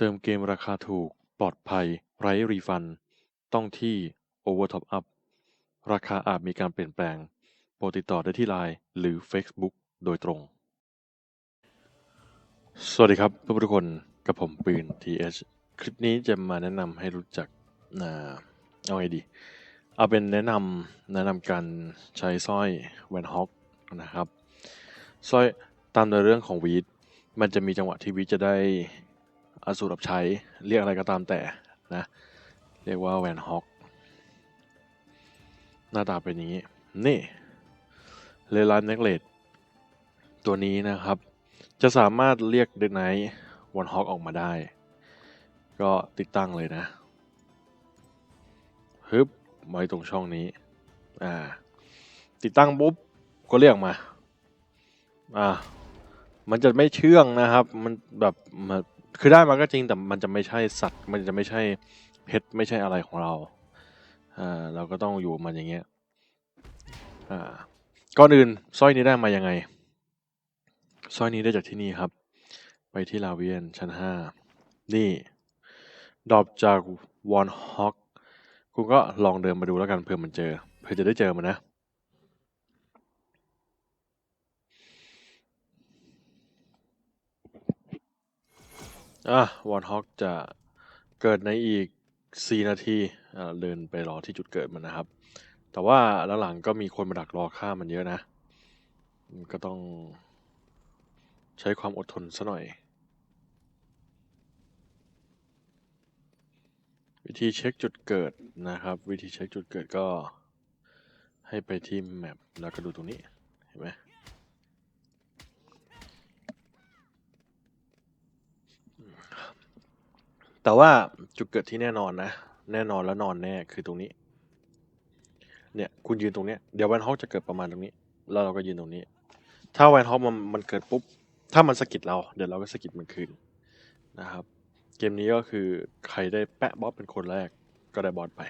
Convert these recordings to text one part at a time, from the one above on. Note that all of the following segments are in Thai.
เติมเกมราคาถูก ปลอดภัย ไร้รีฟัน ต้องที่ Overtop Up ราคาอาจมีการเปลี่ยนแปลง โปรดติดต่อได้ที่ Line หรือ Facebook โดยตรง สวัสดีครับเพื่อนทุกคน กับผมปืน TH คลิปนี้จะมาแนะนำให้รู้จักอ่าเอาไงดี เอาเป็นแนะนำแนะนำการใช้สร้อยแวนฮอกนะครับสร้อยตามในเรื่องของวีดมันจะมีจังหวะที่วีดจะได้ อสูรรับใช้เรียกอะไรก็ตามแต่นะ เรียกว่าแวนฮอกหน้าตาเป็นอย่างนี้ นี่เลลันเนกเลตตัวนี้นะครับ จะสามารถเรียกเดนไนท์วันฮอกออกมาได้ ก็ติดตั้งเลยนะฮึบไว้ตรงช่องนี้ อ่า ติดตั้งปุ๊บ ก็เรียกมา อ่า มันจะไม่เชื่องนะครับ มันแบบมัน คือได้มาก็จริงแต่มันจะไม่ใช่สัตว์ มันจะไม่ใช่เพชรไม่ใช่อะไรของเราอ่าเราก็ต้องอยู่มันอย่างเงี้ยอ่าก่อนอื่นสร้อยนี้ได้มายังไงสร้อยนี้ได้จากที่นี่ครับ ไปที่ลาเวียนชั้นห้านี่ดรอปจากวอนฮอกคุณก็ลองเดินมาดูแล้วกันเผื่อมันเจอเผื่อจะได้เจอมันนะ อะวอนฮอกจะเกิดในอีก 4 นาทีอ่าเดินไปรอที่จุดเกิดมันนะครับ แต่ว่าหลังๆก็มีคนมาดักรอฆ่ามันเยอะนะ ก็ต้องใช้ความอดทนซะหน่อย วิธีเช็คจุดเกิดนะครับ วิธีเช็คจุดเกิดก็ให้ไปที่แมปแล้วก็ดูตรงนี้ เห็นไหม แต่ว่าจุดเกิดที่แน่นอนนะ แน่นอนและนอนแน่คือตรงนี้ เนี่ย คุณยืนตรงเนี้ยเดี๋ยวแวนฮอกจะเกิดประมาณตรงนี้ แล้วเราก็ยืนตรงนี้ ถ้าแวนฮอกมันมันเกิดปุ๊บ ถ้ามันสะกิดเรา เดี๋ยวเราก็สะกิดมันคืนนะครับ เกมนี้ก็คือใครได้แปะบอสเป็นคนแรก ก็ได้บอสไป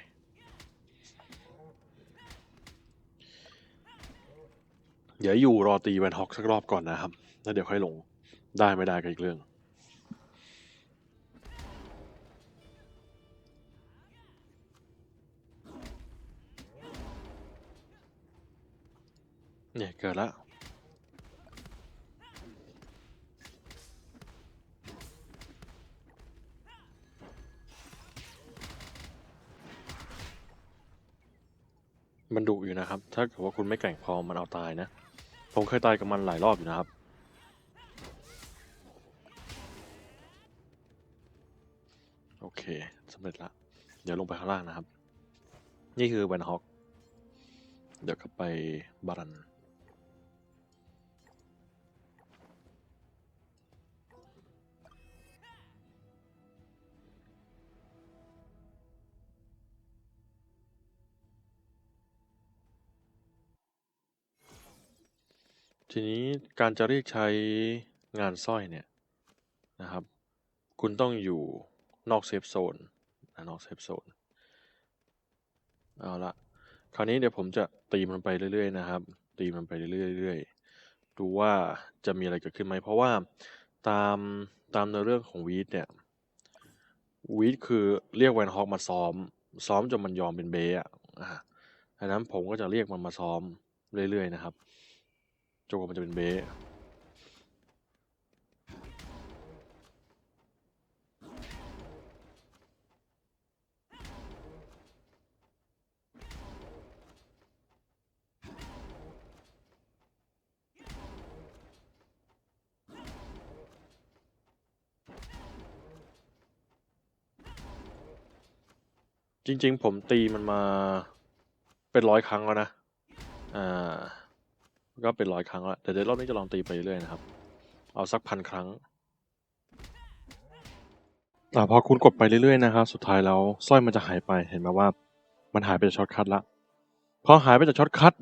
เดี๋ยวอยู่รอตีแวนฮอกสักรอบก่อนนะครับ แล้วเดี๋ยวค่อยลง ได้ไม่ได้ก็อีกเรื่อง เนี่ยเกิดแล้วมันดุอยู่นะครับ ถ้าเกิดว่าคุณไม่แกร่งพอมันเอาตายนะ ผมเคยตายกับมันหลายรอบอยู่นะครับ โอเคสำเร็จละ เดี๋ยวลงไปข้างล่างนะครับ นี่คือแวนฮอก เดี๋ยวก็ไปบารัน ทีนี้การจะเรียกใช้งานสร้อยเนี่ยนะครับ คุณต้องอยู่นอกเซฟโซนนะนอกเซฟโซนเอาละคราวนี้เดี๋ยวผมจะตีมันไปเรื่อยๆนะครับ ตีมันไปเรื่อยๆดูว่าจะมีอะไรเกิดขึ้นไหมเพราะว่าตามตามในเรื่องของวีดเนี่ยวีดคือเรียกแวนฮอกมาซ้อม ซ้อมจนมันยอมเป็นเบย์อะอ่าดังนั้นผมก็จะเรียกมันมาซ้อมเรื่อยๆนะครับ จนกว่ามันจะเป็นเบสจริง ๆ ผมตีมันมาเป็นร้อยครั้งแล้วนะ อ่า ก็เป็นร้อยครั้งแล้วแต่เดี๋ยวรอบนี้จะลองตีไปเรื่อยๆนะครับ เอาสักพันครั้งอ่าพอคุณกดไปเรื่อยๆนะครับ สุดท้ายแล้วสร้อยมันจะหายไปเห็นไหมว่า มันหายไปจากช็อตคัทละพอหายไปจากช็อตคัท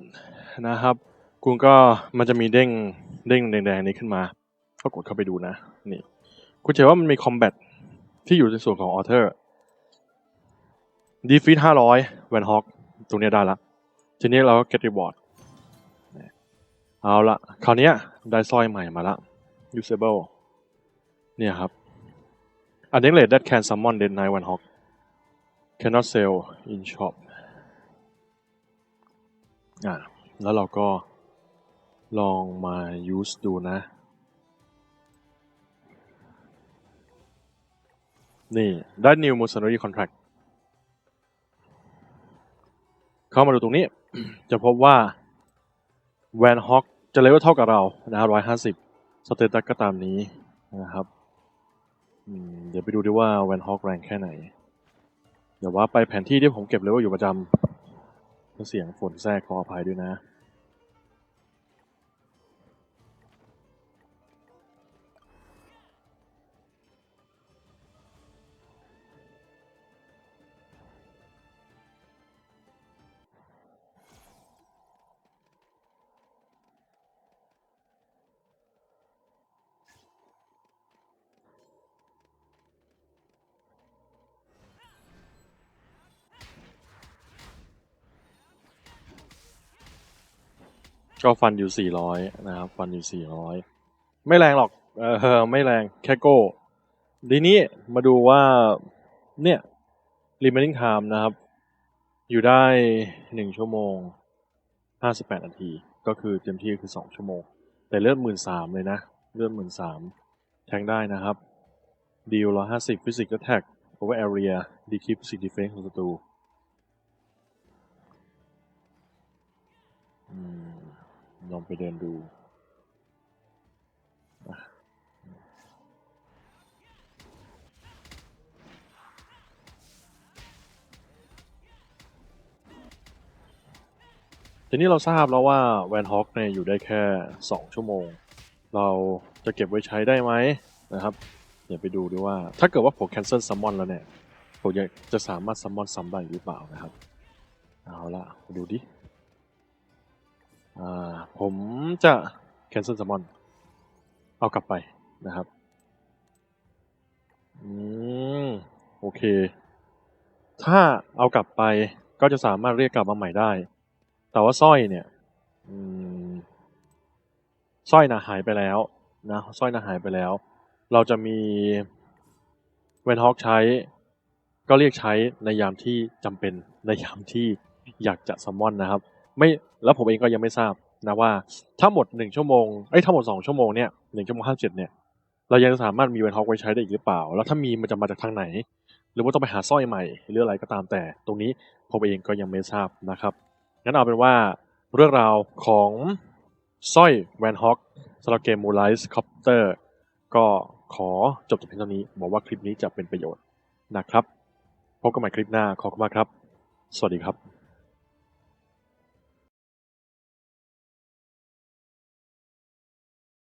นะครับคุณก็มันจะมีเด้งเด้งแดงๆนี้ขึ้นมา ก็กดเข้าไปดูนะนี่คุณจะเห็นว่ามันมีคอมแบทที่อยู่ในส่วนของออเทอร์ดีฟีทห้าร้อยแวนฮอกตรงนี้ได้ละทีนี้เราก็ get reward เอาละคราวนี้ได้สร้อยใหม่มาละ usable เนี่ยครับ a necklace that can summon Dead Knight One Hawk cannot sell in shop อ่าแล้วเราก็ลองมา use ดูนะ นี่ ได้ new mercenary contract เข้ามาดูตรงนี้ จะพบว่า Van Hawk จะเลเวลเท่ากับเรานะครับร้อยห้าสิบสเตตัสก็ตามนี้นะครับเดี๋ยวไปดูดิว่าแวนฮอกแรงแค่ไหน เดี๋ยวว่าไปแผนที่ที่ผมเก็บเลเวลอยู่ประจำเสียงฝนแทรกขออภัยด้วยนะ ก็ฟันอยู่400นะครับ ฟันอยู่400ไม่แรงหรอก เออไม่แรงแค่โก้ทีนี้มาดูว่าเนี่ย remaining time นะครับ อยู่ได้1ชั่วโมง58นาที ก็คือเต็มที่คือ2ชั่วโมง แต่เลือดหมื่นสามเลยนะ เลือดหมื่นสามแทงได้นะครับดีลร้อยห้าสิบฟิสิกส์แท็ก over area decrease physics defense ของศัตรู ลองไปเดินดูทีนี้เราทราบแล้วว่าแวนฮอกเนี่ยอยู่ได้แค่ 2 ชั่วโมง เราจะเก็บไว้ใช้ได้ไหมนะครับเดี๋ยวไปดูด้วยว่า ถ้าเกิดว่าผม cancel summon แล้วเนี่ยผมจะสามารถ summon ซ้ำได้หรือเปล่านะครับ เอาละดูดิ ผมจะ cancel summon เอากลับไปนะครับ อืม โอเค ถ้าเอากลับไปก็จะสามารถเรียกกลับมาใหม่ได้ แต่ว่าสร้อยเนี่ยสร้อยนะหายไปแล้วนะสร้อยนะหายไปแล้ว เราจะมีเวนฮอกใช้ ก็เรียกใช้ในยามที่จำเป็นในยามที่อยากจะซัมมอนนะครับ ไม่ แล้วผมเองก็ยังไม่ทราบนะว่าถ้าหมดหนึ่งชั่วโมงเอ้ยถ้าหมดสองชั่วโมงเนี่ยหนึ่งชั่วโมงห้าเจ็ดเนี่ยเรายังสามารถมีเวนฮอกไว้ใช้ได้อีกหรือเปล่า แล้วถ้ามีมันจะมาจากทางไหน หรือว่าต้องไปหาสร้อยใหม่หรืออะไรก็ตามแต่ ตรงนี้ผมเองก็ยังไม่ทราบนะครับงั้นเอาเป็นว่าเรื่องราวของสร้อยแวนฮอกสำหรับเกมมูไลส์คอปเตอร์ก็ขอจบแต่เพียงเท่านี้บอกว่าคลิปนี้จะเป็นประโยชน์นะครับ พบกันใหม่คลิปหน้าขอบคุณมากครับ สวัสดีครับ